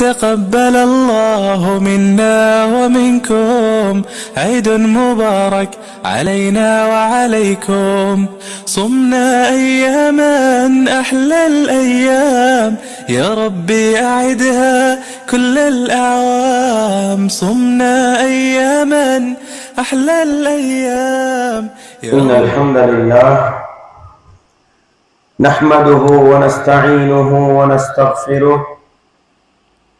تقبل الله منا ومنكم. عيد مبارك علينا وعليكم. صمنا أياما أحلى الأيام. يا ربي أعدها كل الأعوام. صمنا أياما أحلى الأيام. يا إن الحمد لله نحمده ونستعينه ونستغفره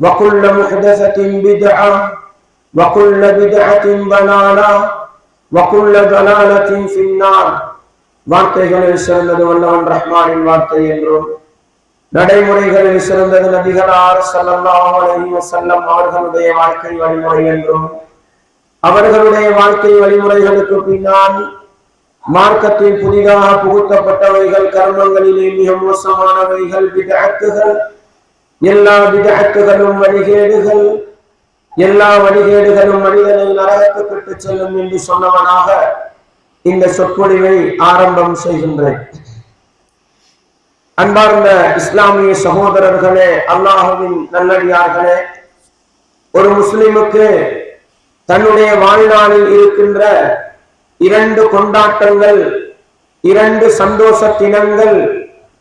وكل محدثة بدعة وكل بدعة ضلالة وكل ضلالة في النار வார்த்தைகளில் சிறந்தது வல்லவன் ரஹ்மானின் வார்த்தை என்றும் நடைமுறைகளில் சிறந்தது நபிகளார் ஸல்லல்லாஹு அலைஹி வஸல்லம் அவர்களுடைய வாழ்க்கை வழிமுறை என்றும் அவர்களுடைய வாழ்க்கை வழிமுறைகளுக்கு பின்னால் மார்க்கத்தில் புதிதாக புகுத்தப்பட்டவைகள் கர்மங்களிலே மிக மோசமானவைகள் விதத்துகள் எல்லா விதகத்துகளும் வழிகேடுகள் எல்லா வழிகேடுகளும் மனிதனை நரகத்துக்கிட்டு செல்லும் என்று சொன்னவனாக இந்த சொற்பொழிவை ஆரம்பம் செய்கின்றேன். அன்பார்ந்த இஸ்லாமிய சகோதரர்களே அல்லாஹுவின் நல்லடியார்களே ஒரு முஸ்லிமுக்கு தன்னுடைய வாழ்நாளில் இருக்கின்ற இரண்டு கொண்டாட்டங்கள் இரண்டு சந்தோஷ தினங்கள்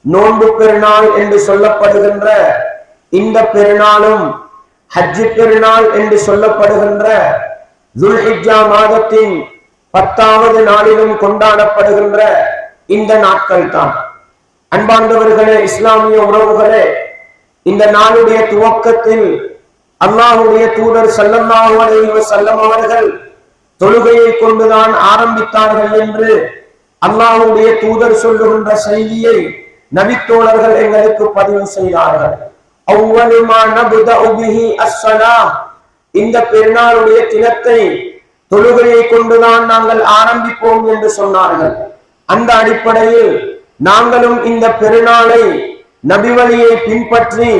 நோன்பு பெருநாள் என்று சொல்லப்படுகின்ற இந்த பெருநாளும் ஹஜ்ஜி பெருநாள் என்று சொல்லப்படுகின்ற துல்ஹிஜா மாதத்தின் பத்தாவது நாளிலும் கொண்டாடப்படுகின்ற இந்த நாட்கள் தான் அன்பார்ந்தவர்களே இஸ்லாமிய உறவுகளே இந்த நாளுடைய துவக்கத்தில் அல்லாஹுடைய தூதர் சல்லல்லாஹு செல்லம் அவர்கள் தொழுகையை கொண்டுதான் ஆரம்பித்தார்கள் என்று அல்லாஹுடைய தூதர் சொல்லுகின்ற செய்தியை நபித்தோழர்கள் எங்களுக்கு பதிவு செய்தார்கள். இந்த பெருநாளுடைய தினத்தை தொழுகையை கொண்டுதான் நாங்கள் ஆரம்பிப்போம் என்று சொன்னார்கள். அந்த அடிப்படையில் நாங்களும் இந்த பெருநாளை நபிவழியை பின்பற்றி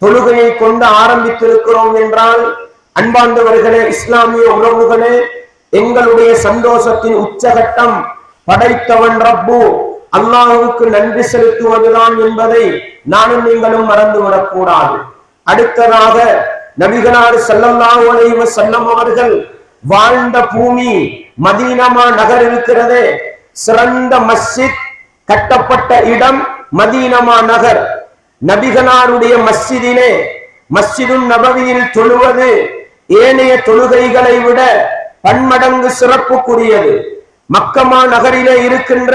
தொழுகையை கொண்டு ஆரம்பித்திருக்கிறோம் என்றால் அன்பாண்டவர்களே இஸ்லாமிய உறவுகளே எங்களுடைய சந்தோஷத்தின் உச்சகட்டம் படைத்தவன் ரப்பு அல்லாஹுக்கு நன்றி செலுத்துவதுதான் என்பதை நானும் நீங்களும் மறந்துவிடக் கூடாது அடுத்ததாக நபிகளார் செல்லல்லாஹு செல்லம் அவர்கள் வாழ்ந்த பூமி மதீனமா நகர் இருக்கிறதே. சிறந்த மஸ்ஜித் கட்டப்பட்ட இடம் மதீனமா நகர். நபிகளாருடைய மஸ்ஜிதிலே மஸ்ஜிதும் நபவியில் தொழுவது ஏனைய தொழுகைகளை விட பன்மடங்கு சிறப்புக்குரியது. மக்கமா நகரிலே இருக்கின்ற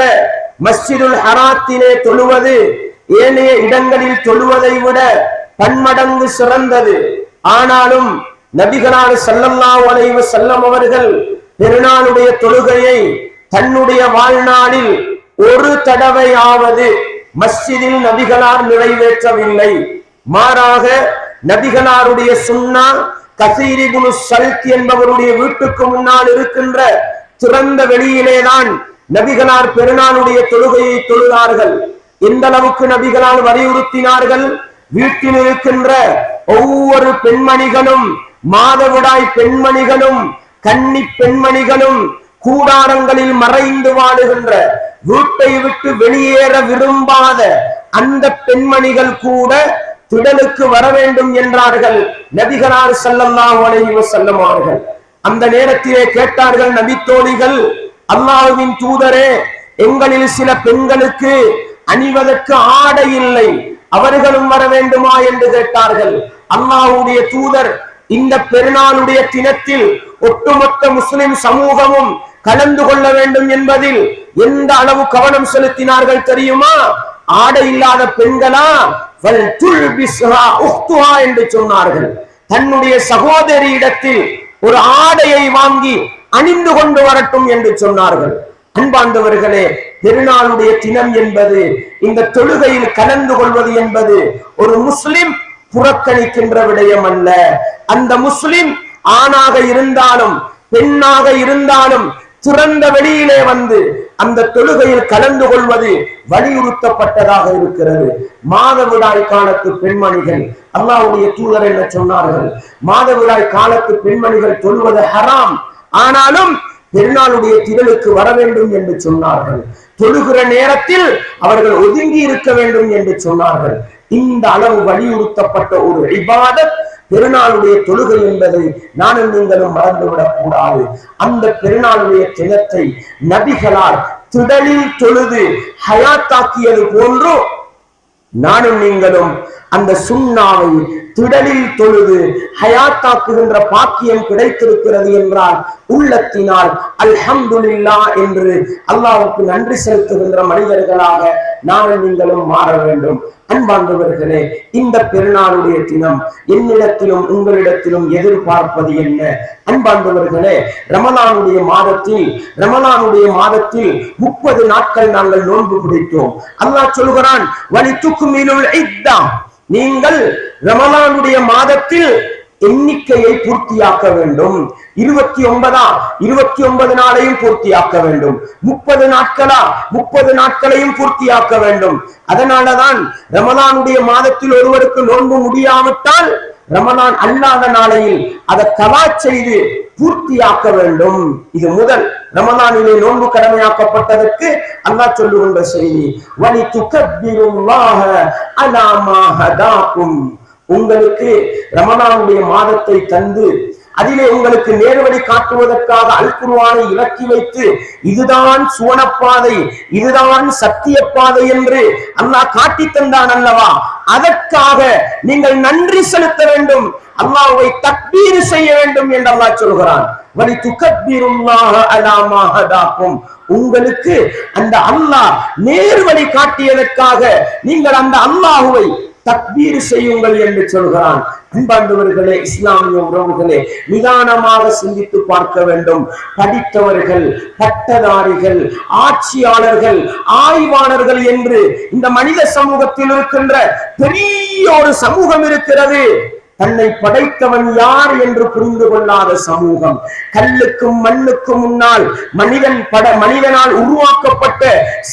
மஸ்ஜிதுல் ஹராத்திலே தொழுவது ஏனைய இடங்களில் தொழுவதை விட பன்மடங்கு சிறந்தது. ஆனாலும் நபிகளான செல்லல்லா அலைஹி செல்லம் அவர்கள் பெருநாளுடைய தொழுகையை தன்னுடைய வாழ்நாளில் ஒரு தடவையாவது மஸ்ஜிதில் நபிகளார் நிறைவேற்றவில்லை. மாறாக நபிகளாருடைய சுன்னா கசீரிபுனு சல்த் என்பவருடைய வீட்டுக்கு முன்னால் இருக்கின்ற திறந்த வெளியிலேதான் நபிகளார் பெருநாளுடைய தொழுகையை தொழுதார்கள். எந்த அளவுக்கு நபிகளால் வலியுறுத்தினார்கள்? வீட்டில் இருக்கின்ற ஒவ்வொரு பெண்மணிகளும் மாதவிடாய் பெண்மணிகளும் கன்னி பெண்மணிகளும் கூடாரங்களில் மறைந்து வாழுகின்ற வீட்டை விட்டு வெளியேற விரும்பாத அந்த பெண்மணிகள் கூட திடலுக்கு வர வேண்டும் என்றார்கள். நபிகளார் ஸல்லல்லாஹு அலைஹி வஸல்லம் அந்த நேரத்திலே கேட்டார்கள் நபித்தோழிகள் அல்லாஹுவின் தூதரே எங்களில் சில பெண்களுக்கு அணிவதற்கு ஆடை இல்லை. அவர்களும் வர வேண்டுமா என்று கேட்டார்கள். அல்லாஹுடைய தூதர் இந்த பெருநாளுடைய தினத்தில் ஒட்டுமொத்த முஸ்லிம் சமூகமும் கலந்து கொள்ள வேண்டும் என்பதில் எந்த அளவு கவனம் செலுத்தினார்கள் தெரியுமா? ஆடை இல்லாத பெண்களா? என்று சொன்னார்கள். தன்னுடைய சகோதரியிடத்தில் ஒரு ஆடையை வாங்கி அணிந்து கொண்டு வரட்டும் என்று சொன்னார்கள். அன்பாண்டவர்களே பெருநாளுடைய தினம் என்பது இந்த தொழுகையில் கலந்து கொள்வது என்பது ஒரு முஸ்லிம் புறக்கணிக்கின்ற விடயம் அல்ல. அந்த முஸ்லிம் ஆணாக இருந்தாலும் பெண்ணாக இருந்தாலும் திறந்த வெளியிலே வந்து அந்த தொழுகையில் கலந்து கொள்வது வலியுறுத்தப்பட்டதாக இருக்கிறது. மாதவிடாய் காலத்து பெண்மணிகள் அல்லாவுடைய தூதர் என்ன சொன்னார்கள்? மாதவிடாய் காலத்து பெண்மணிகள் தொழுவது ஹராம். ஆனாலும் பெருநாளுடைய திரளுக்கு வர வேண்டும் என்று சொன்னார்கள். தொழுகிற நேரத்தில் அவர்கள் ஒதுங்கி இருக்க வேண்டும் என்று சொன்னார்கள். இந்த அளவு வலியுறுத்தப்பட்ட ஒரு இபாதத் பெருநாளுடைய தொழுகை என்பதை நானும் நீங்களும் மறந்துவிடக் கூடாது. அந்த பெருநாளுடைய தினத்தை நபிகளால் திடலில் தொழுது ஹயாத்தாக்கியது போன்றோ நானும் நீங்களும் அந்த சுண்ணாவை திடலில் தொழுது ஹயாத்தாக்குகின்ற பாக்கியம் கிடைத்திருக்கிறது என்றால் உள்ளத்தினால் அல்ஹம்துல்லா என்று அல்லாவுக்கு நன்றி செலுத்துகின்ற மனிதர்களாக நானும் நீங்களும் மாற வேண்டும். அன்பார்ந்தவர்களே இந்த பெருநாளுடைய தினம் என்னிடத்திலும் உங்களிடத்திலும் எதிர்பார்ப்பது என்ன? அன்பார்ந்தவர்களே ரமலானுடைய மாதத்தில் ரமலானுடைய மாதத்தில் முப்பது நாட்கள் நாங்கள் நோன்பு பிடித்தோம். அல்லாஹ் சொல்கிறான் வலி தூக்கு இத்தா நீங்கள் ரமலானுடைய மாதத்தில் எண்ணிக்கையை பூர்த்தியாக்க வேண்டும். இருபத்தி ஒன்பதா? இருபத்தி ஒன்பது நாளையும் பூர்த்தியாக்க வேண்டும். முப்பது நாட்களா? முப்பது நாட்களையும் பூர்த்தியாக்க வேண்டும். அதனாலதான் ரமலானுடைய மாதத்தில் ஒருவருக்கு நோன்பு முடியாவிட்டால் ரமலான் அல்லாத நாளையில் அதை கலா செய்து பூர்த்தியாக்க வேண்டும். இது முதல். ரமதானிலே நோன்பு கடமையாக்கப்பட்டதற்கு அல்லா சொல்லுகின்ற செய்தி வலி துக்கப்பிருல்லாஹ அனாமாக தாக்கும் உங்களுக்கு ரமலானுடைய மாதத்தை தந்து அதிலே உங்களுக்கு நேர்வழி காட்டுவதற்காக அல்குருவானை இலக்கி வைத்து இதுதான் சுவனப்பாதை இதுதான் சத்திய பாதை என்று அல்லாஹ் காட்டி தந்தான் அல்லவா? அதற்காக நீங்கள் நன்றி செலுத்த வேண்டும். அல்லாஹ்வை தக்பீர் செய்ய வேண்டும் என்று அல்லாஹ் சொல்கிறான். வலி துக்கப்பீருல்லாஹ அலாமா உங்களுக்கு அந்த அல்லாஹ் நேர்வழி காட்டியதற்காக நீங்கள் அந்த அல்லாஹுவை தக்பீர் செய்யுங்கள் என்று சொல்கிறான். அன்பார்ந்தவர்களே இஸ்லாமிய உறவுகளே நிதானமாக சிந்தித்து பார்க்க வேண்டும். படித்தவர்கள் பட்டதாரிகள் ஆட்சியாளர்கள் ஆய்வாளர்கள் என்று இந்த மனித சமூகத்தில் இருக்கின்ற பெரிய ஒரு சமூகம் இருக்கிறது. தன்னை படைத்தவன் யார் என்று புரிந்து கொள்ளாத சமூகம். கல்லுக்கும் மண்ணுக்கும் முன்னால் மனிதன் பட மனிதனால் உருவாக்கப்பட்ட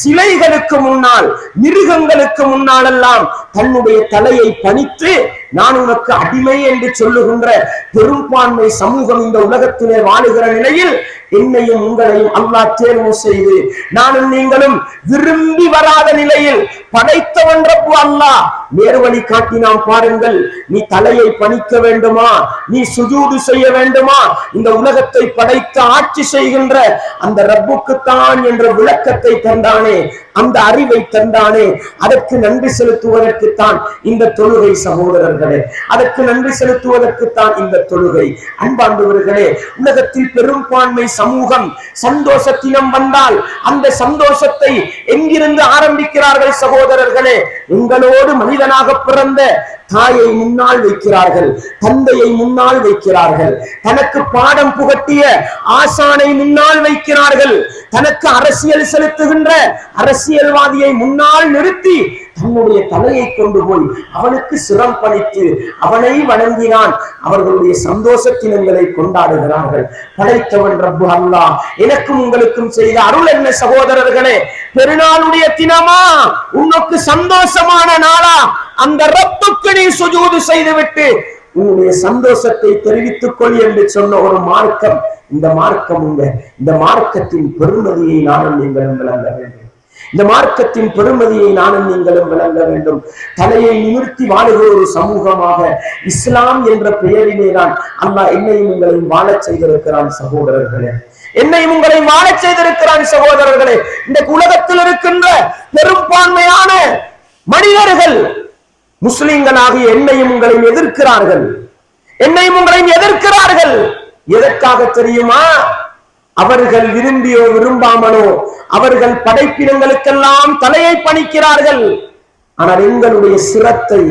சிலைகளுக்கு முன்னால் மிருகங்களுக்கு முன்னாலெல்லாம் தன்னுடைய தலையை பணித்து நான் உனக்கு அடிமை என்று சொல்லுகின்ற பெரும்பான்மை சமூகம் இந்த உலகத்திலே வாழுகிற நிலையில் என்னையும் உங்களையும் அல்லாஹ் தேர்வு செய்து நானும் நீங்களும் விரும்பி வராத நிலையில் படைத்தவன் ரப்பு அல்லாஹ். நேர்வழி காட்டினான் பாருங்கள் நீ தலையை பணிக்க வேண்டுமா? நீ சுஜூது செய்ய வேண்டுமா? இந்த உலகத்தை படைத்து ஆட்சி செய்கின்ற அந்த ரப்புக்குத்தான் என்ற விளக்கத்தை தந்தானே அந்த அறிவை தந்தானே. அதற்கு நன்றி செலுத்துவதற்குத்தான் இந்த தொழுகை சகோதரர்களே. அதற்கு நன்றி செலுத்துவதற்குத்தான் இந்த தொழுகை. அன்பாண்டவர்களே உலகத்தில் பெரும்பான்மை சமூகம் சந்தோஷத்தினம் வந்தால் அந்த சந்தோஷத்தை எங்கிருந்து ஆரம்பிக்கிறார்கள் சகோதரர்களே? உங்களோடு மனித மனிதனாக பிறந்த தாயை முன்னால் வைக்கிறார்கள் தந்தையை முன்னால் வைக்கிறார்கள். தனக்கு பாடம் புகட்டிய ஆசானை முன்னால் வைக்கிறார்கள். தனக்கு அரசியல் செலுத்துகின்ற அரசியல்வாதியை முன்னால் நிறுத்தி தன்னுடைய தலையை கொண்டு போய் அவனுக்கு சிரம் பணித்து அவனை வணங்கினான். அவர்களுடைய சந்தோஷ தினங்களை கொண்டாடுகிறார்கள். படைத்தவன் ரப்பு அல்லாஹ். எனக்கும் உங்களுக்கும் செய்த அருள் என்ன சகோதரர்களே? பெருநாளுடைய தினமா? உனக்கு சந்தோஷமான நாளா? அந்த ரப்புக்கு நீ சுஜூது செய்துவிட்டு உன்னுடைய சந்தோஷத்தை தெரிவித்துக் கொள் என்று சொன்ன ஒரு மார்க்கம். இந்த மார்க்கம் உங்க இந்த மார்க்கத்தின் பெருமதியை நானும் நீங்கள் விளங்க வேண்டும். இந்த மார்க்கத்தின் பெருமதியை நானும் நீங்களும் விளங்க வேண்டும். தலையை நிமிர்த்தி வாழுகிற ஒரு சமூகமாக இஸ்லாம் என்ற பெயரிலே தான் அல்லாஹ் என்னையும் உங்களையும் வாழச் செய்திருக்கிறான் சகோதரர்களே. என்னையும் உங்களையும் வாழச் செய்திருக்கிறான் சகோதரர்களே. இந்த உலகத்தில் இருக்கின்ற பெரும்பான்மையான மனிதர்கள் முஸ்லிம்களாகிய என்னையும் உங்களையும் எதிர்க்கிறார்கள். என்னையும் உங்களையும் எதிர்க்கிறார்கள். எதற்காக தெரியுமா? அவர்கள் விரும்பியோ விரும்பாமலோ அவர்கள் படைப்பினங்களுக்கெல்லாம் தலையை பணிக்கிறார்கள். ஆனால் எங்களுடைய சிரத்தை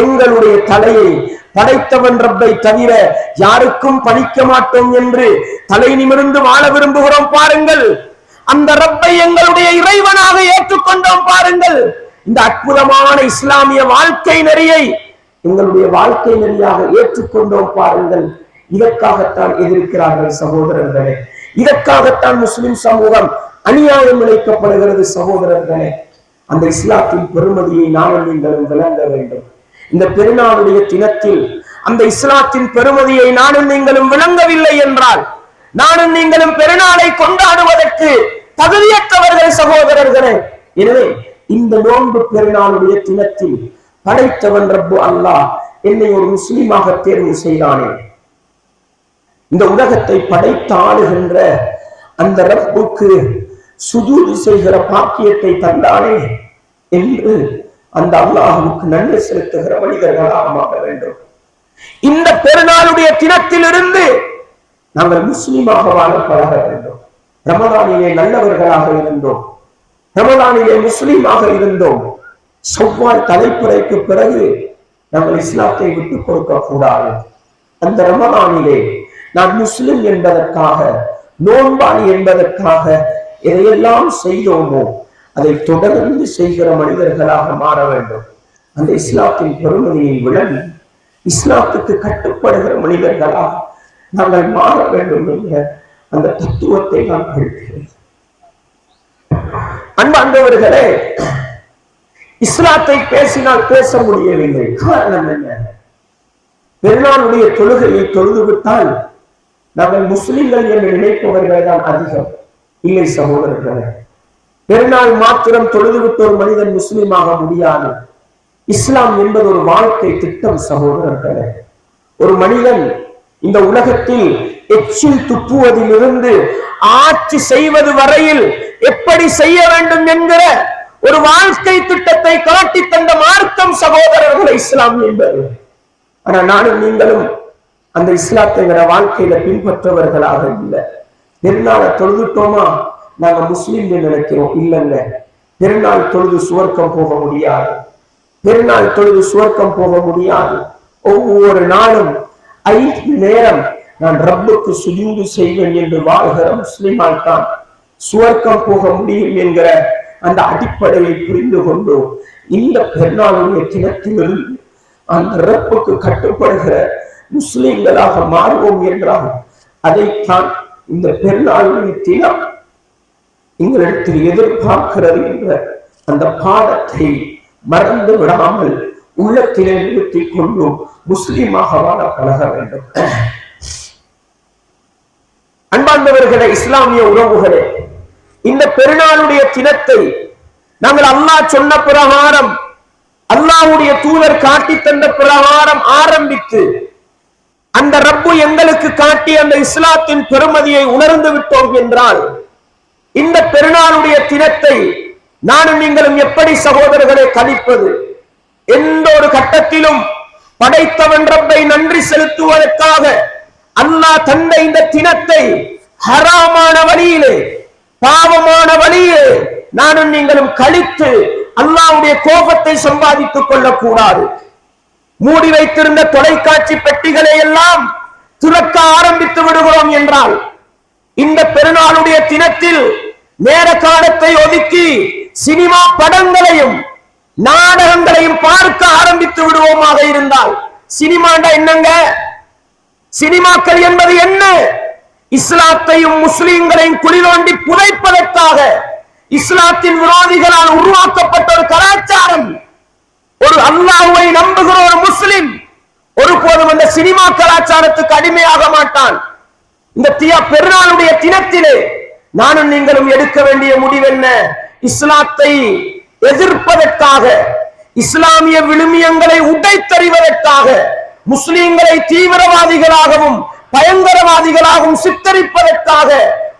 எங்களுடைய தலையை படைத்தவன் ரப்பை தவிர யாருக்கும் பணிக்க மாட்டோம் என்று தலை நிமிர்ந்து வாழ விரும்புகிறோம் பாருங்கள். அந்த ரப்பை எங்களுடைய இறைவனாக ஏற்றுக்கொண்டோம் பாருங்கள். இந்த அற்புதமான இஸ்லாமிய வாழ்க்கை நெறியை எங்களுடைய வாழ்க்கை நெறியாக ஏற்றுக்கொண்டோம் பாருங்கள். இதற்காகத்தான் எதிர்க்கிறார்கள் சகோதரர்களே. இதற்காகத்தான் முஸ்லிம் சமூகம் அநியாயம் இழைக்கப்படுகிறது சகோதரர்களே. அந்த இஸ்லாத்தின் பெருமதியை நானும் நீங்களும் விளங்க வேண்டும். இந்த பெருநாளுடைய தினத்தில் அந்த இஸ்லாத்தின் பெருமதியை நானும் நீங்களும் விளங்கவில்லை என்றால் நானும் நீங்களும் பெருநாளை கொண்டாடுவதற்கு தகுதியற்றவர்கள் சகோதரர்களே. எனவே இந்த நோன்பு பெருநாளுடைய தினத்தில் படைத்தவன் ரப்பு அல்லாஹ் என்னை ஒரு முஸ்லீமாக தேர்வு செய்தானே. இந்த உலகத்தை படைத்தாடுகின்ற அந்த ரப்புக்கு சுஜூது செய்கிற பாக்கியத்தை தந்தானே என்று அந்த அல்லாஹுக்கு நன்மை செலுத்துகிற மனிதர்களாக மாற வேண்டும். இந்த பெருநாளுடைய தினத்திலிருந்து நாங்கள் முஸ்லீமாக வாழ பழக வேண்டும். ரமதானிலே நல்லவர்களாக இருந்தோம். ரமதானிலே முஸ்லீமாக இருந்தோம். செவ்வாய் தலைப்புறைக்கு பிறகு நாங்கள் இஸ்லாத்தை விட்டுக் கொடுக்க கூடாது. அந்த ரமதானிலே நான் முஸ்லிம் என்பதற்காக நோன்பாளி என்பதற்காக எதையெல்லாம் செய்தோமோ அதை தொடர்ந்து செய்கிற மனிதர்களாக மாற வேண்டும். அந்த இஸ்லாத்தின் பெருமதியை விளங்கி இஸ்லாத்துக்கு கட்டுப்படுகிற மனிதர்களாக நாங்கள் மாற வேண்டும் என்ற அந்த தத்துவத்தை நான் கேட்கிறேன் அன்பாண்டவர்களே இஸ்லாத்தை பேசினால் பேச முடியவில்லை. காரணம் என்ன? பெருநாளுடைய தொழுகையை தொழுது நம்மை நாங்கள் முஸ்லிம்கள் என்று நினைப்பவர்கள் தான் அதிகம். இல்லை சகோதரர்களே பெருநாள் மாத்திரம் தொழுதுவிட்டு ஒரு மனிதன் முஸ்லீமாக முடியாது. இஸ்லாம் என்பது ஒரு வாழ்க்கை திட்டம் சகோதரர்களே. ஒரு மனிதன் இந்த உலகத்தில் எச்சில் துப்புவதிலிருந்து ஆட்சி செய்வது வரையில் எப்படி செய்ய வேண்டும் என்கிற ஒரு வாழ்க்கை திட்டத்தை காட்டி தந்த மார்க்கம் சகோதரர்கள் இஸ்லாம் என்பது. ஆனா நானும் நீங்களும் அந்த இஸ்லாத்தைங்கிற வாழ்க்கையில பின்பற்றவர்களாக இல்லை. பெருநாளை தொழுதுட்டோமா? நாங்க முஸ்லீம்னு நினைக்கிறோம். இல்லைங்க. பெருநாள் தொழுது சுவர்க்கம் போக முடியாது. பெருநாள் தொழுது சுவர்க்கம் போக முடியாது. ஒவ்வொரு நாளும் ஐந்து நேரம் நான் ரப்புக்கு சுஜூது செய்வேன் என்று வாழ்கிற முஸ்லிமால் தான் சுவர்க்கம் போக முடியும் என்கிற அந்த அடிப்படையை புரிந்து கொண்டு இந்த பெருநாளுடைய தினத்திலிருந்து அந்த ரப்புக்கு கட்டுப்படுகிற முஸ்லிம்களாக மாறுவோம் என்றால் அதைத்தான் இந்த பெருநாளுடைய தினம் எங்களிடத்தில் எதிர்பார்க்கிறது என்ற அந்த பாடத்தை மறந்து விடாமல் உள்ளத்திலே நிறுத்தி கொண்டு முஸ்லீமாக வாழ பழக வேண்டும். அன்பார்ந்தவர்களே இஸ்லாமிய உறவுகளே இந்த பெருநாளுடைய தினத்தை நாங்கள் அல்லாஹ் சொன்ன பிரகாரம் அல்லாஹுடைய தூதர் காட்டி தந்த பிரகாரம் ஆரம்பித்து அந்த ரப்பு எங்களுக்கு காட்டி அந்த இஸ்லாத்தின் பெருமதியை உணர்ந்து விட்டோம் என்றால் இந்த பெருநாளுடைய தினத்தை நானும் நீங்களும் எப்படி சகோதரர்களை கழிப்பது எந்த ஒரு கட்டத்திலும் படைத்தவன் ரப்பை நன்றி செலுத்துவதற்காக அல்லாஹ் தந்த இந்த தினத்தை ஹராமான வழியிலே பாவமான வழியிலே நானும் நீங்களும் கழித்து அல்லாவுடைய கோபத்தை சம்பாதித்துக் கொள்ளக்கூடாது. மூடி வைத்திருந்த தொலைக்காட்சி பெட்டிகளை எல்லாம் துறக்க ஆரம்பித்து விடுகிறோம் என்றால் இந்த பெருநாளுடைய தினத்தில் நேர காலத்தை ஒதுக்கி சினிமா படங்களையும் நாடகங்களையும் பார்க்க ஆரம்பித்து விடுவோமாக இருந்தால் சினிமாண்டா என்னங்க? சினிமாக்கள் என்பது என்ன? இஸ்லாத்தையும் முஸ்லீம்களையும் குளிரோண்டி புதைப்பதற்காக இஸ்லாத்தின் விரோதிகளால் உருவாக்கப்பட்ட ஒரு கலாச்சாரம். ஒரு அல்லாஹுவை நம்புகிற ஒரு முஸ்லிம் ஒருபோதும் அந்த சினிமா கலாச்சாரத்துக்கு அடிமையாக மாட்டான். இந்த தியா பெருநாளுடைய தினத்திலே நானும் நீங்களும் எடுக்க வேண்டிய முடிவென்ன? இஸ்லாத்தை எதிர்ப்பதற்காக இஸ்லாமிய விழுமியங்களை உடைத்தறிவதற்காக முஸ்லிம்களை தீவிரவாதிகளாகவும் பயங்கரவாதிகளாகவும் சித்தரிப்பதற்காக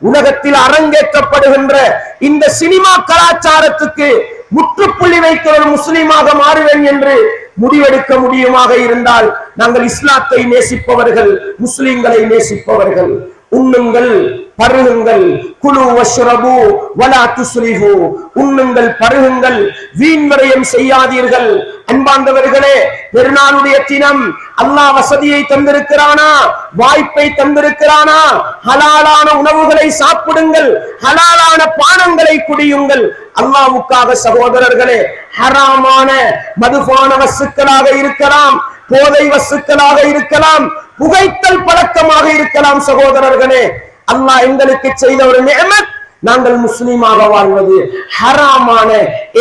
உலகத்தில் அரங்கேற்றப்படுகின்ற இந்த சினிமா கலாச்சாரத்துக்கு முற்றுப்புள்ளி வைக்கிற ஒரு முஸ்லீமாக மாறுவேன் என்று முடிவெடுக்க முடியுமாக இருந்தால் நாங்கள் இஸ்லாத்தை நேசிப்பவர்கள் முஸ்லிம்களை நேசிப்பவர்கள். உண்ணுங்கள். பருகுங்கள். குழு வஷ்ரபு வலா துஸ்ரிஹு. உண்ணுங்கள் பருகுங்கள். வீண்வரையும் செய்யாதீர்கள். அன்பார்ந்தவர்களே பெருநாளுடைய தினம் அல்லாஹ் வசதியை தந்திருக்கிறானா? வாய்ப்பை தந்திருக்கிறானா? ஹலாலான உணவுகளை சாப்பிடுங்கள். ஹலாலான பானங்களை குடியுங்கள். அல்லாவுக்காக சகோதரர்களே ஹராமான மதுபான வசுக்களாக இருக்கலாம் போதை வசுக்களாக இருக்கலாம் புகைத்தல் பழக்கமாக இருக்கலாம் சகோதரர்களே. அல்லாஹ் எங்களுக்கு செய்த ஒரு நியமத் நாங்கள் முஸ்லீமாக வாழ்வது. ஹராமான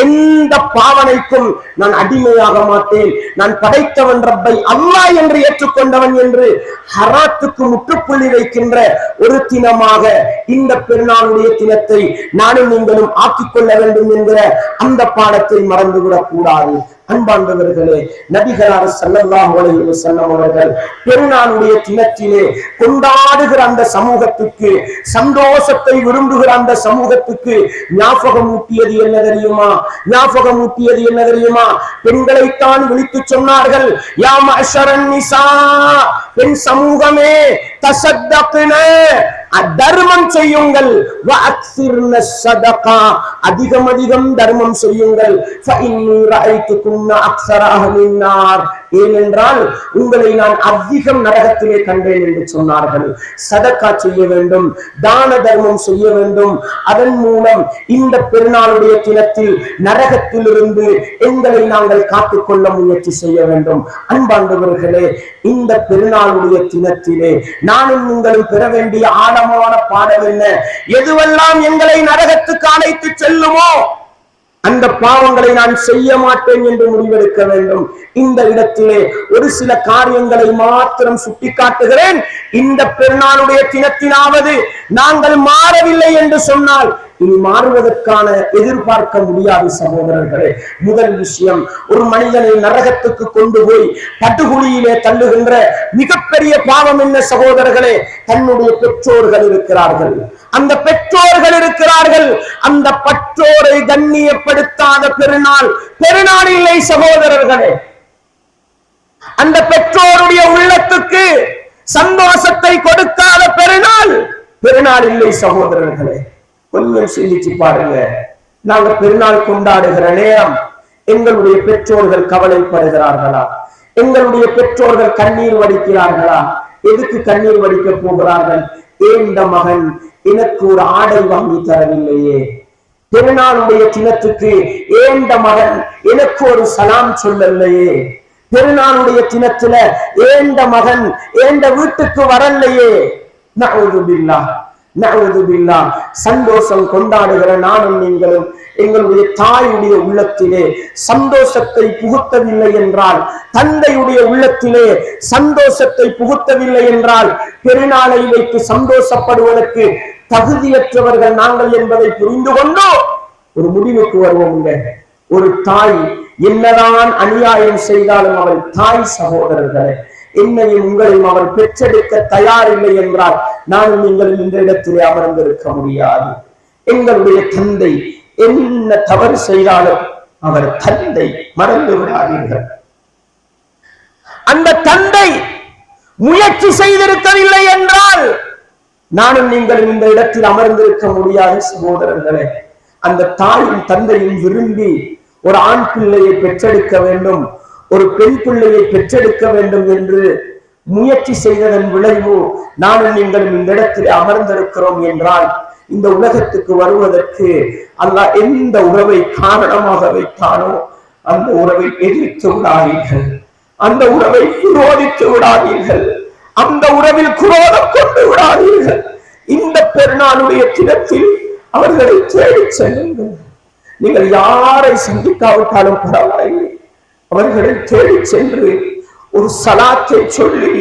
எந்த பாவனைக்கும் நான் அடிமையாக மாட்டேன். நான் படைத்தவன் ரப்பை அல்லாஹ் என்று ஏற்றுக்கொண்டவன் என்று ஹராத்துக்கு முற்றுப்புள்ளி வைக்கின்ற ஒரு தினமாக இந்த பெருநாளுடைய தினத்தை நானும் நீங்களும் ஆக்கிக் கொள்ள வேண்டும் என்கிற அந்த பாடத்தை மறந்துவிடக் கூடாது அன்பாண்டவர்களே நபிகளார் ஸல்லல்லாஹு அலைஹி வஸல்லம் அவர்கள் பெருநாளுடைய தினத்திலே கொண்டாடுகிற அந்த சமூகத்துக்கு சந்தோஷத்தை விரும்புகிற அந்த சமூகத்துக்கு ஞாபகம் ஊட்டியது என்ன தெரியுமா? ஞாபகம் ஊட்டியது என்ன தெரியுமா? பெண்களைத்தான் விழித்து சொன்னார்கள் யா மஅஷரன் நிசா பெண் சமூகமே தர்மம் செய்யுங்கள். அதிகம் அதிகம் தர்மம் செய்யுங்கள். ஏனென்றால் உங்களை நான் அதிகம் நரகத்திலே கண்டேன் என்று சொன்னார்கள். சதக்கா செய்ய வேண்டும் தான தர்மம் செய்ய வேண்டும். அதன் மூலம் இந்த பெருநாளுடைய தினத்தில் நரகத்திலிருந்து எங்களை நாங்கள் காத்துக்கொள்ள முயற்சி செய்ய வேண்டும். அன்பாண்டவர்களே இந்த பெருநாளுடைய தினத்திலே நானும் உங்களும் பெற வேண்டிய ஆழமான பாடம் என்ன? எதுவெல்லாம் எங்களை நரகத்துக்கு அழைத்து செல்லுமோ? அந்த பாவங்களை நான் செய்ய மாட்டேன் என்று முடிவெடுக்க வேண்டும். இந்த இடத்திலே ஒரு சில காரியங்களை மாத்திரம் சுட்டிக்காட்டுகிறேன். இந்த பெருநாளுடைய தினத்தினாவது நாங்கள் மாறவில்லை என்று சொன்னால் இனி மாறுவதற்கான எதிர்பார்க்க முடியாது சகோதரர்களே. முதல் விஷயம் ஒரு மனிதனை நரகத்துக்கு கொண்டு போய் பட்டுகுழியிலே தள்ளுகின்ற மிகப்பெரிய பாவம் என்ன சகோதரர்களே? தன்னுடைய பெற்றோர்கள் இருக்கிறார்கள். அந்த பெற்றோர்கள் இருக்கிறார்கள். அந்த பற்றோரை கண்ணியப்படுத்தாத பெருநாள் பெருநாள் இல்லை சகோதரர்களே. அந்த பெற்றோருடைய உள்ளத்துக்கு சந்தோஷத்தை கொடுக்காத பெருநாள் பெருநாள் இல்லை சகோதரர்களே. கொஞ்சம் சிந்திச்சு பாருங்க. நாங்க பெருநாள் கொண்டாடுகிற நேரம் எங்களுடைய பெற்றோர்கள் கவலைப்படுகிறார்களா? எங்களுடைய பெற்றோர்கள் கண்ணீர் வடிக்கிறார்களா? எதுக்கு கண்ணீர் வடிக்க போகிறார்கள்? ஏந்த மகன்? எனக்கு ஒரு ஆடை வாங்கி தரவில்லையே. பெருநாளுடைய தினத்துக்கு ஏந்த மகன்? எனக்கு ஒரு சலாம் சொல்லலையே பெருநாளுடைய தினத்துல ஏந்த மகன் ஏந்த வீட்டுக்கு வரலையே நான் பில்லா நஅூது பில்லா சந்தோஷம் கொண்டாடுகிற நானும் நீங்களும் எங்களுடைய தாயுடைய உள்ளத்திலே சந்தோஷத்தை புகுத்தவில்லை என்றால் தந்தையுடைய உள்ளத்திலே சந்தோஷத்தை புகுத்தவில்லை என்றால் பெருநாளை வைத்து சந்தோஷப்படுவதற்கு தகுதியற்றவர்கள் நாங்கள் என்பதை புரிந்து கொண்டோ ஒரு முடிவுக்கு வருவோம் ஒரு தாய் என்னதான் அநியாயம் செய்தாலும் அவள் தாய் சகோதரர்களே என்னையும் உங்களையும் அவள் பெற்றெடுக்க தயாரில்லை என்றால் நானும் நீங்கள் இந்த இடத்திலே அமர்ந்திருக்க முடியாது. எங்களுடைய தந்தை என்ன தவறு செய்தாலும் அவர் தந்தை மறந்து விடாதீர்கள் அந்த தந்தை முயற்சி செய்திருக்கவில்லை என்றால் நானும் நீங்களும் இந்த இடத்தில் அமர்ந்திருக்க முடியாது சகோதரர்களே. அந்த தாயும் தந்தையும் விரும்பி ஒரு ஆண் பிள்ளையை பெற்றெடுக்க வேண்டும் ஒரு பெண் பிள்ளையை பெற்றெடுக்க வேண்டும் என்று முயற்சி செய்ததன் விளைவு நானும் நீங்களும் இந்த இடத்தில் அமர்ந்திருக்கிறோம் என்றால் இந்த உலகத்துக்கு வருவதற்கு அல்லாஹ் எந்த உறவை காரணமாக வைத்தானோ அந்த உறவை எதிர்த்து விடாதீர்கள். அந்த உறவை விரோதித்து விடாதீர்கள். அந்த உறவில் குரோதம் கொண்டு விடாதீர்கள். இந்த பெருநாளுடைய தினத்தில் அவர்களை தேடி செல்லுங்கள். நீங்கள் யாரை சந்திக்காவிட்டாலும் பரவாயில்லை. அவர்களை தேடி சென்று ஒரு சலாத்தை சொல்லி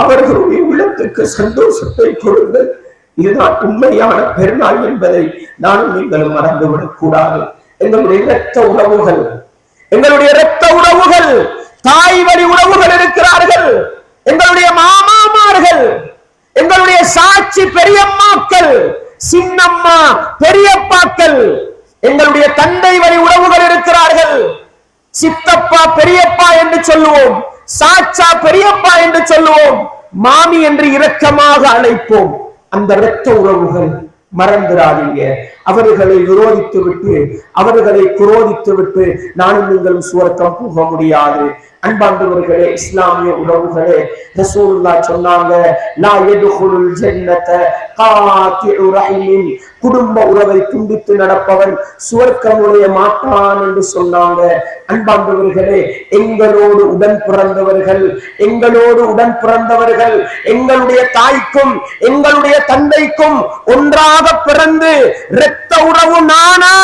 அவர்களுடைய உள்ளத்துக்கு சந்தோஷத்தை கொடுங்கள். இதுதான் உண்மையான பெருநாள் என்பதை நானும் நீங்களும் மறந்துவிடக் கூடாது. எங்களுடைய இரத்த உறவுகள் எங்களுடைய இரத்த உறவுகள் தாய் வழி உறவுகள் இருக்கிறார்கள். எங்களுடைய மாமாமார்கள் எங்களுடைய சாட்சி பெரியம்மாக்கள் சின்னம்மா பெரியப்பாக்கள் எங்களுடைய தந்தை வழி உறவுகள் இருக்கிறார்கள். சித்தப்பா பெரியப்பா என்று சொல்லுவோம். சாச்சா பெரியப்பா என்று சொல்லுவோம். மாமி என்று இரக்கமாக அழைப்போம். அந்த இரத்த உறவுகள் மறந்துடாதீங்க. அவர்களை விரோதித்து விட்டு அவர்களை குரோதித்து விட்டு நானும் நீங்களும் சுவர்க்கம் போக முடியாது. அன்பாண்டவர்களே இஸ்லாமிய உறவுகளே ரசூல்லா சொன்னாங்க குடும்ப உறவை துண்டித்து நடப்பவன் சுவர்க்கம் நுழைய மாட்டான் என்று சொன்னாங்க. அன்பாண்டவர்களே எங்களோடு உடன் பிறந்தவர்கள் எங்களோடு உடன் பிறந்தவர்கள் எங்களுடைய தாய்க்கும் எங்களுடைய தந்தைக்கும் ஒன்றாக பிறந்து இரத்த உறவு நானா?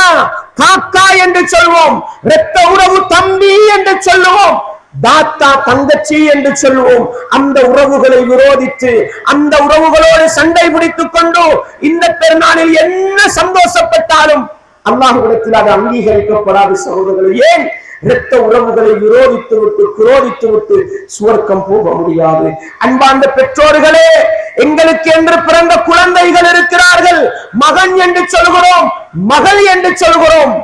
காக்கா என்று சொல்வோம் இரத்த உறவு தம்பி என்று சொல்லுவோம் தாத்தா தங்கச்சி என்று சொல்லுவோம் அந்த உறவுகளை விரோதித்து அந்த உறவுகளோடு சண்டை பிடித்துக் கொண்டு இந்த பெருநாளில் என்ன சந்தோஷப்பட்டாலும் அல்லாஹுடத்தில் அது அங்கீகரிக்கப்படாத சகோதரர்கள். ஏன்? இரத்த உறவுகளை விரோதித்து விட்டு குரோதித்து விட்டு சுவர்க்கம் போக முடியாது. அன்பார்ந்த பெற்றோர்களே எங்களுக்கு என்று பிறந்த குழந்தைகள் இருக்கிறார்கள். மகன் என்று சொல்கிறோம் மகள் என்று சொல்கிறோம்.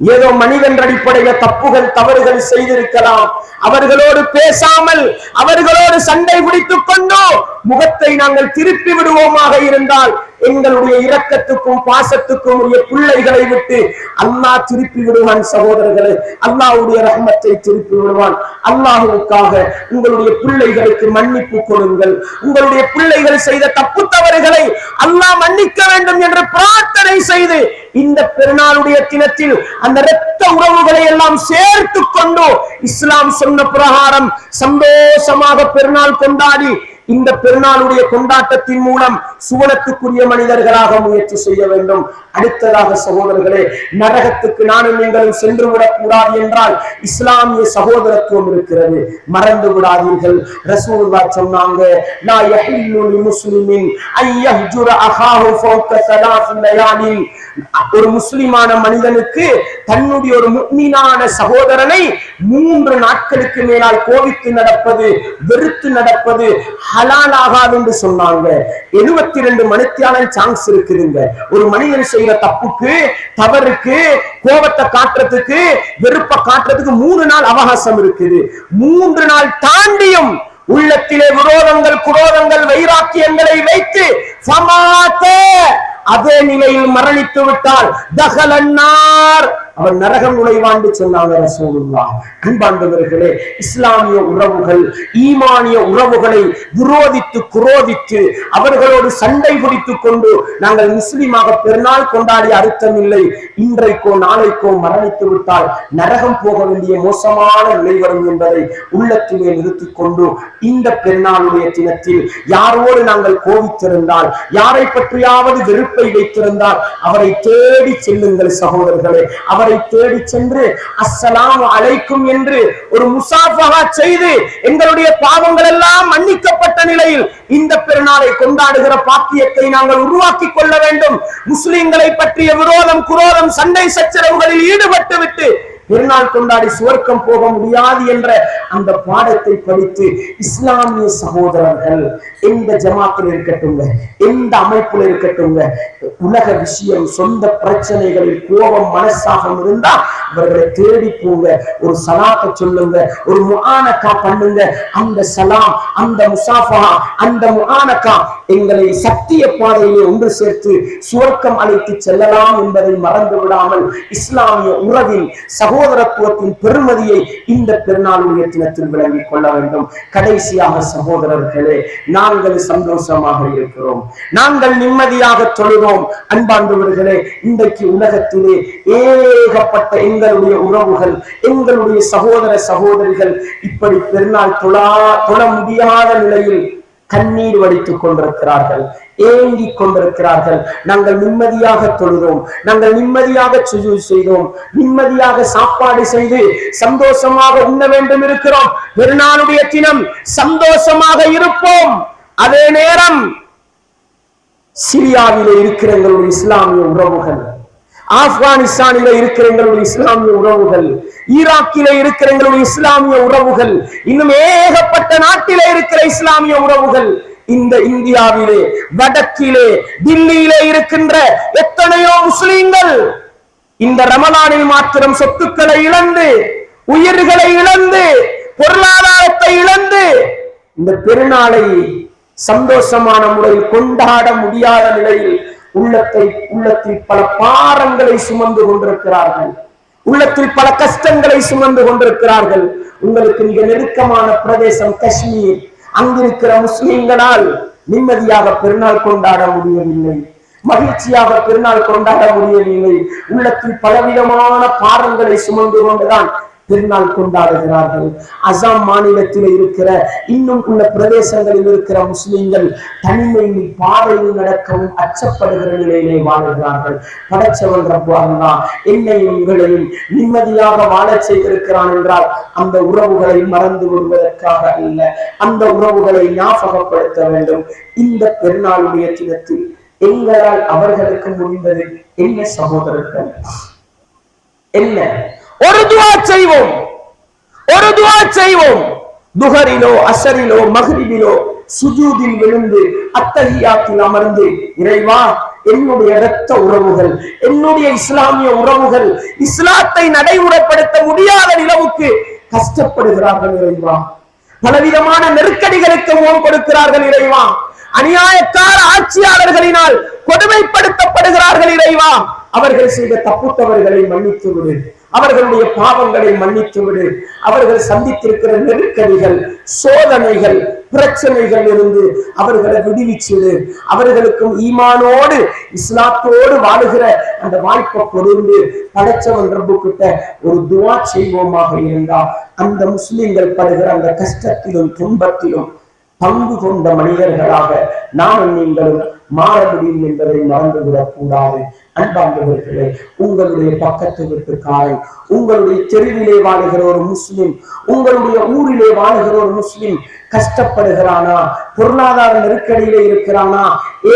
ஏதோ மனிதன் அடிப்படையில தப்புகள் தவறுகள் செய்திருக்கலாம். அவர்களோடு பேசாமல் அவர்களோடு சண்டை பிடித்துக் கொண்டோ முகத்தை நாங்கள் திருப்பி விடுவோமாக இருந்தால் எங்களுடைய இரக்கத்துக்கும் பாசத்துக்கும் உரிய பிள்ளைகளை விட்டு அல்லாஹ் திருப்பி விடுவான் சகோதரர்களை. அல்லாஹுடைய ரஹ்மத்தை திருப்பி விடுவான். அல்லாஹுவுக்காக உங்களுடைய பிள்ளைகளுக்கு மன்னிப்பு கொடுங்கள். உங்களுடைய பிள்ளைகள் செய்த தப்பு தவறுகளை அல்லாஹ் மன்னிக்க வேண்டும் என்று பிரார்த்தனை செய்து இந்த பெருநாளுடைய தினத்தில் அந்த இரத்த உறவுகளை எல்லாம் சேர்த்து கொண்டு இஸ்லாம் சொன்ன பிரகாரம் சந்தோஷமாக பெருநாள் கொண்டாடி இந்த பெருநாளுடைய கொண்டாட்டத்தின் மூலம் சுவனத்துக்குரிய மனிதர்களாக முயற்சி செய்ய வேண்டும். அடுத்ததாக சகோதரர்களே நரகத்துக்கு நானும் நீங்களும் சென்று விடக்கூடாது என்றால் இஸ்லாமிய சகோதரத்துவம் இருக்கிறது. மறந்து விடாதீர்கள். ரசூல்லா சொன்னாங்க நான் யஹில்லு லிமுஸ்லிமின் அஹாஹு ஃபௌக லயாலின் ஒரு முஸ்லிமான மனிதனுக்கு தன்னுடைய ஒரு முக்மீனான சகோதரனை மூன்று நாட்களுக்கு மேலால் கோவித்து நடப்பது வெறுத்து நடப்பது ஹலாலாகாது என்று சொன்னாங்க. எழுபத்தி ரெண்டு மணித்தியாளன் சான்ஸ் இருக்குதுங்க. ஒரு மனிதன் செய்யற தப்புக்கு தவறுக்கு கோபத்தை காட்டுறதுக்கு வெறுப்ப காட்டுறதுக்கு மூணு நாள் அவகாசம் இருக்குது. மூன்று நாள் தாண்டியும் உள்ளத்திலே விரோதங்கள் குரோதங்கள் வைராக்கியங்களை வைத்து சமாத்த அதே நிலையில் மரணித்து விட்டால் தகலன்னார் அவன் நரகம் நுழைவாண்டு சொன்னாங்க ரசூலுல்லா. அன்பாண்டவர்களே இஸ்லாமிய உறவுகள் ஈமானிய உறவுகளை விரோதித்து குரோதித்து அவர்களோடு சண்டை பிடித்துக் கொண்டு நாங்கள் முஸ்லீமாக பெருநாள் கொண்டாடிய அர்த்தம் இல்லை. இன்றைக்கோ நாளைக்கோ மரணித்து விட்டால் நரகம் போக வேண்டிய மோசமான நிலை வரும் என்பதை உள்ளத்திலே நிறுத்திக் கொண்டு இந்த பெருநாளுடைய தினத்தில் யாரோடு நாங்கள் கோபித்திருந்தால் யாரை பற்றியாவது வெறுப்பை வைத்திருந்தால் அவரை தேடி செல்லுங்கள் சகோதரர்களே. அவர் தேடி சென்று அஸ்ஸலாமு அழைக்கும் என்று ஒரு முசாஃபகா செய்து எங்களுடைய பாவங்கள் எல்லாம் மன்னிக்கப்பட்ட நிலையில் இந்த பெருநாளை கொண்டாடுகிற பாக்கியத்தை நாங்கள் உருவாக்கி கொள்ள வேண்டும். முஸ்லிம்களை பற்றிய விரோதம் குரோதம் சண்டை சச்சரவுகளில் ஈடுபட்டு விட்டு பெருநாள் கொண்டாடி சுவர்க்கம் போக முடியாது என்ற அந்த பாடத்தை படித்து இஸ்லாமிய சகோதரர்கள் எந்த ஜமாத்தில் இருக்கட்டுங்க எந்த அமைப்புல இருக்கட்டுங்க உலக விஷயம் சொந்த பிரச்சனைகளில் கோபம் மனசாகம் இருந்தா அவர்களை தேடி போங்க ஒரு சலாத்தை சொல்லுங்க ஒரு முஆனக்கா பண்ணுங்க. அந்த சலாம் அந்த முசாஃபா அந்த முஆனக்கா எங்களை சத்திய பாதையிலே ஒன்று சேர்த்து சுவர்க்கம் அழைத்து செல்லலாம் என்பதை மறந்து விடாமல் இஸ்லாமிய உறவின் சகோதரத்துவத்தின் பெருமதியை இந்த பெருநாளுடைய தினத்தில் விளங்கிக் கொள்ள வேண்டும். கடைசியாக சகோதரர்களே நாங்கள் சந்தோஷமாக இருக்கிறோம். நாங்கள் நிம்மதியாக தொழுகிறோம் அன்பாண்டவர்களே இன்றைக்கு உலகத்திலே ஏகப்பட்ட எங்களுடைய உறவுகள் எங்களுடைய சகோதர சகோதரிகள் இப்படி பெருநாள் தொழா தொழ முடியாத நிலையில் கண்ணீர் வடித்துக் கொண்டிருக்கிறார்கள். ஏங்கிக் கொண்டிருக்கிறார்கள் நாங்கள் நிம்மதியாக தொழுதோம். நாங்கள் நிம்மதியாக சுஜு செய்தோம். நிம்மதியாக சாப்பாடு செய்து சந்தோஷமாக உண்ண வேண்டும் இருக்கிறோம். பெருநாளுடைய தினம் சந்தோஷமாக இருப்போம். அதே நேரம் சிரியாவில இருக்கிற எங்களுடைய இஸ்லாமிய உறவுகள் ஆப்கானிஸ்தானில இருக்கிற எங்களுடைய இஸ்லாமிய உறவுகள் ஈராக்கில இருக்கிற எங்களுடைய இஸ்லாமிய உறவுகள் இன்னும் ஏகப்பட்ட நாட்டில இருக்கிற இஸ்லாமிய உறவுகள் இந்த இந்தியாவிலே வடக்கிலே தில்லியிலே இருக்கின்ற எத்தனையோ முஸ்லிம்கள் இந்த ரமலானில் மாத்திரம் சொத்துக்களை இழந்து உயிர்களை இழந்து பொருளாதாரத்தை இழந்து இந்த பெருநாளை சந்தோஷமான முறையில் கொண்டாட முடியாத நிலையில் உள்ளத்தை உள்ளத்தில் பல பாரங்களை சுமந்து கொண்டிருக்கிறார்கள். உள்ளத்தில் பல கஷ்டங்களை சுமந்து கொண்டிருக்கிறார்கள். உங்களுக்கு மிக நெருக்கமான பிரதேசம் காஷ்மீர். அங்கிருக்கிற முஸ்லிம்களால் நிம்மதியாக பெருநாள் கொண்டாட முடியவில்லை. மகிழ்ச்சியாக பெருநாள் கொண்டாட முடியவில்லை. உள்ளத்தில் பலவிதமான பாரங்களை சுமந்து கொண்டுதான் பெருநாள் கொண்டாடுகிறார்கள். அசாம் மாநிலத்தில் இருக்கிற இன்னும் உள்ள பிரதேசங்களில் இருக்கிற முஸ்லிம்கள் தனிமையில் பாதையில் நடக்கவும் அச்சப்படுகிற நிலையிலே வாழுகிறார்கள். படைச்சவன் ரப்பு என்னையும் உங்களையும் நிம்மதியாக வாழச் செய்திருக்கிறான் என்றால் அந்த உறவுகளை மறந்து வருவதற்காக அல்ல. அந்த உறவுகளை ஞாபகப்படுத்த வேண்டும். இந்த பெருநாளுடைய தினத்தில் எங்களால் அவர்களுக்கு முடிந்தது என்ன சகோதரர்கள்? என்ன? ஒரு துவா செய்வோம். ஒரு துவா செய்வோம். துஹரிலோ அசரிலோ மஹ்ரிபிலோ சுஜூதில் விழுந்து அத்தகையாத்தில் அமர்ந்து இறைவா என்னுடைய இரத்த உறவுகள் என்னுடைய இஸ்லாமிய உறவுகள் இஸ்லாத்தை நடைமுறைப்படுத்த முடியாத நிலவுக்கு கஷ்டப்படுகிறார்கள் இறைவா. பலவிதமான நெருக்கடிகளுக்கு முகம் கொடுக்கிறார்கள் இறைவா. அநியாயக்கார ஆட்சியாளர்களினால் கொடுமைப்படுத்தப்படுகிறார்கள் இறைவா. அவர்கள் செய்த தப்பு தவறுகளை மன்னித்து விடு. அவர்களுடைய பாவங்களை மன்னித்து விடு. அவர்கள் சந்தித்திருக்கிற நெருக்கடிகள் சோதனைகள் பிரச்சனைகள் இருந்து அவர்களை விடுவிச்சிடு அவர்களுக்கும் ஈமானோடு இஸ்லாத்தோடு வாழுகிற அந்த வாய்ப்பை கொடுந்து படைச்சவன் ரப்பு கிட்ட ஒரு துவா செய்வோமாக இருந்தால் அந்த முஸ்லிம்கள் படுகிற அந்த கஷ்டத்திலும் துன்பத்திலும் பங்கு கொண்ட மனிதர்களாக நானும் நீங்களும் மாற முடியும் என்பதை மறந்துவிடக் கூடாது அன்பாண்டவர்களே உங்களுடைய பக்கத்து வீட்டுக்காரன் உங்களுடைய தெருவிலே வாழுகிற ஒரு முஸ்லிம் உங்களுடைய ஊரிலே வாழுகிற ஒரு முஸ்லிம் கஷ்டப்படுகிறானா? பொருளாதார நெருக்கடியில இருக்கிறானா?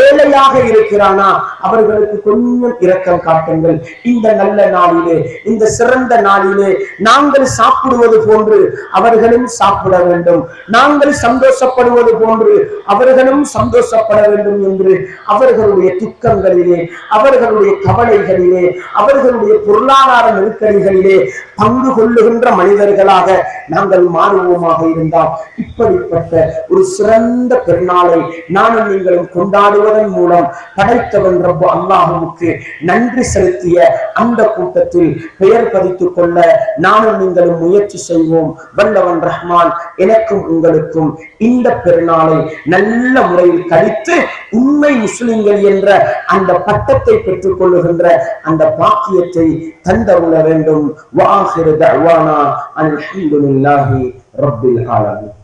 ஏழையாக இருக்கிறானா? அவர்களுக்கு கொஞ்சம் இரக்கம் காட்டுங்கள். இந்த நல்ல நாளிலே இந்த சிறந்த நாளிலே நாங்கள் சாப்பிடுவது போன்று அவர்களும் சாப்பிட வேண்டும். நாங்கள் சந்தோஷப்படுவது போன்று அவர்களும் சந்தோஷப்பட வேண்டும் என்று அவர்களுடைய துக்கங்களிலே அவர்களுடைய கவலைகளிலே அவர்களுடைய பொருளாதார நெருக்கடிகளிலே பங்கு கொள்ளுகின்ற மனிதர்களாக நாங்கள் மாறுவோமாக இருந்தால் இப்படி இப்படிப்பட்ட ஒரு சிறந்த பெருநாளை நானும் நீங்களும் கொண்டாடுவதன் மூலம் படைத்தவன் ரப்ப அல்லாஹுவுக்கு நன்றி செலுத்திய அந்த கூட்டத்தில் பெயர் பதித்துக் கொள்ள நானும் நீங்களும் முயற்சி செய்வோம். வல்லவன் ரஹ்மான் எனக்கும் உங்களுக்கும் இந்த பெருநாளை நல்ல முறையில் கழித்து உண்மை முஸ்லிம்கள் என்ற அந்த பட்டத்தை பெற்றுக் கொள்ளுகின்ற அந்த பாக்கியத்தை தந்தருள வேண்டும். வாஹிரு தஅவானா அல்ஹம்துலில்லாஹி ரப்பில் ஆலமீன்.